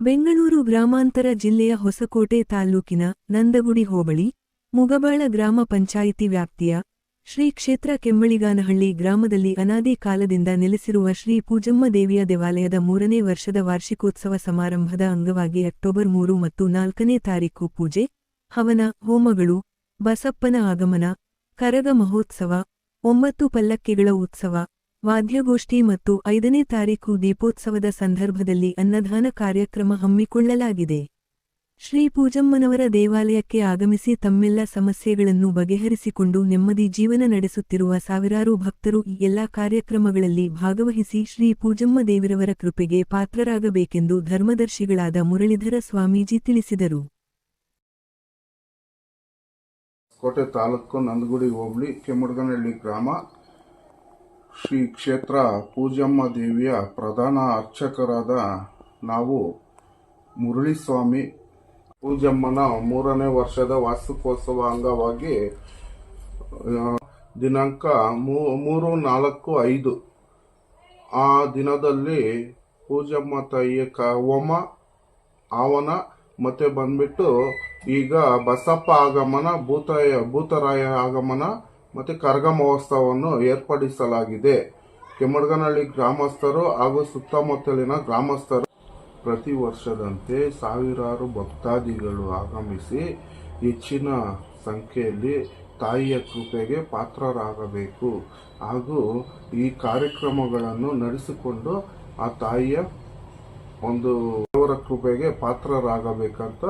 ಬೆಂಗಳೂರು ಗ್ರಾಮಾಂತರ ಜಿಲ್ಲೆಯ ಹೊಸಕೋಟೆ ತಾಲ್ಲೂಕಿನ ನಂದಗುಡಿ ಹೋಬಳಿ, ಮುಗಬಾಳ ಗ್ರಾಮ ಪಂಚಾಯಿತಿ ವ್ಯಾಪ್ತಿಯ ಶ್ರೀ ಕ್ಷೇತ್ರ ಕೆಮ್ಮಳಿಗಾನಹಳ್ಳಿ ಗ್ರಾಮದಲ್ಲಿ ಅನಾದಿ ಕಾಲದಿಂದ ನೆಲೆಸಿರುವ ಶ್ರೀ ಪೂಜಮ್ಮ ದೇವಿಯ ದೇವಾಲಯದ ಮೂರನೇ ವರ್ಷದ ವಾರ್ಷಿಕೋತ್ಸವ ಸಮಾರಂಭದ ಅಂಗವಾಗಿ ಅಕ್ಟೋಬರ್ ಮೂರು ಮತ್ತು ನಾಲ್ಕನೇ ತಾರೀಕು ಪೂಜೆ, ಹವನ, ಹೋಮಗಳು, ಬಸಪ್ಪನ ಆಗಮನ, ಕರಗ ಮಹೋತ್ಸವ, ಒಂಬತ್ತು ಪಲ್ಲಕ್ಕಿಗಳ ಉತ್ಸವ ವಾದ್ಯಗೋಷ್ಠಿ ಮತ್ತು ಐದನೇ ತಾರೀಕು ದೀಪೋತ್ಸವದ ಸಂದರ್ಭದಲ್ಲಿ ಅನ್ನದಾನ ಕಾರ್ಯಕ್ರಮ ಹಮ್ಮಿಕೊಳ್ಳಲಾಗಿದೆ. ಶ್ರೀ ಪೂಜಮ್ಮನವರ ದೇವಾಲಯಕ್ಕೆ ಆಗಮಿಸಿ ತಮ್ಮೆಲ್ಲ ಸಮಸ್ಯೆಗಳನ್ನು ಬಗೆಹರಿಸಿಕೊಂಡು ನೆಮ್ಮದಿ ಜೀವನ ನಡೆಸುತ್ತಿರುವ ಸಾವಿರಾರು ಭಕ್ತರು ಈ ಎಲ್ಲಾ ಕಾರ್ಯಕ್ರಮಗಳಲ್ಲಿ ಭಾಗವಹಿಸಿ ಶ್ರೀ ಪೂಜಮ್ಮ ದೇವಿರವರ ಕೃಪೆಗೆ ಪಾತ್ರರಾಗಬೇಕೆಂದು ಧರ್ಮದರ್ಶಿಗಳಾದ ಮುರಳೀಧರ ಸ್ವಾಮೀಜಿ ತಿಳಿಸಿದರು. ಕೋಟೆ ತಾಲೂಕು ನಂದಗುಡಿ ಹೋಬಳಿ ಕೆಮ್ಮಡ್ಗನಹಳ್ಳಿ ಗ್ರಾಮ ಶ್ರೀ ಕ್ಷೇತ್ರ ಪೂಜಮ್ಮ ದೇವಿಯ ಪ್ರಧಾನ ಅರ್ಚಕರಾದ ನಾವು ಮುರಳೀಸ್ವಾಮಿ. ಪೂಜಮ್ಮನ ಮೂರನೇ ವರ್ಷದ ವಾರ್ಷಿಕೋತ್ಸವ ಅಂಗವಾಗಿ ದಿನಾಂಕ ಮೂರು, ನಾಲ್ಕು, ಐದು. ಆ ದಿನದಲ್ಲಿ ಪೂಜಮ್ಮ ತಾಯಿಯ ಕ, ಹೋಮ ಆವನ ಮತ್ತೆ ಬಂದ್ಬಿಟ್ಟು ಈಗ ಬಸಪ್ಪ ಆಗಮನ, ಭೂತಾಯ, ಭೂತರಾಯ ಆಗಮನ ಮತ್ತೆ ಕರಗ ಮಹೋತ್ಸವವನ್ನು ಏರ್ಪಡಿಸಲಾಗಿದೆ. ಕೆಮ್ಮಡ್ಗನಹಳ್ಳಿ ಗ್ರಾಮಸ್ಥರು ಹಾಗೂ ಸುತ್ತಮುತ್ತಲಿನ ಗ್ರಾಮಸ್ಥರು ಪ್ರತಿ ವರ್ಷದಂತೆ ಸಾವಿರಾರು ಭಕ್ತಾದಿಗಳು ಆಗಮಿಸಿ ಹೆಚ್ಚಿನ ಸಂಖ್ಯೆಯಲ್ಲಿ ತಾಯಿಯ ಕೃಪೆಗೆ ಪಾತ್ರರಾಗಬೇಕು ಹಾಗೂ ಈ ಕಾರ್ಯಕ್ರಮಗಳನ್ನು ನಡೆಸಿಕೊಂಡು ಆ ತಾಯಿಯ ಒಂದು ದೇವರ ಕೃಪೆಗೆ ಪಾತ್ರರಾಗಬೇಕಂತ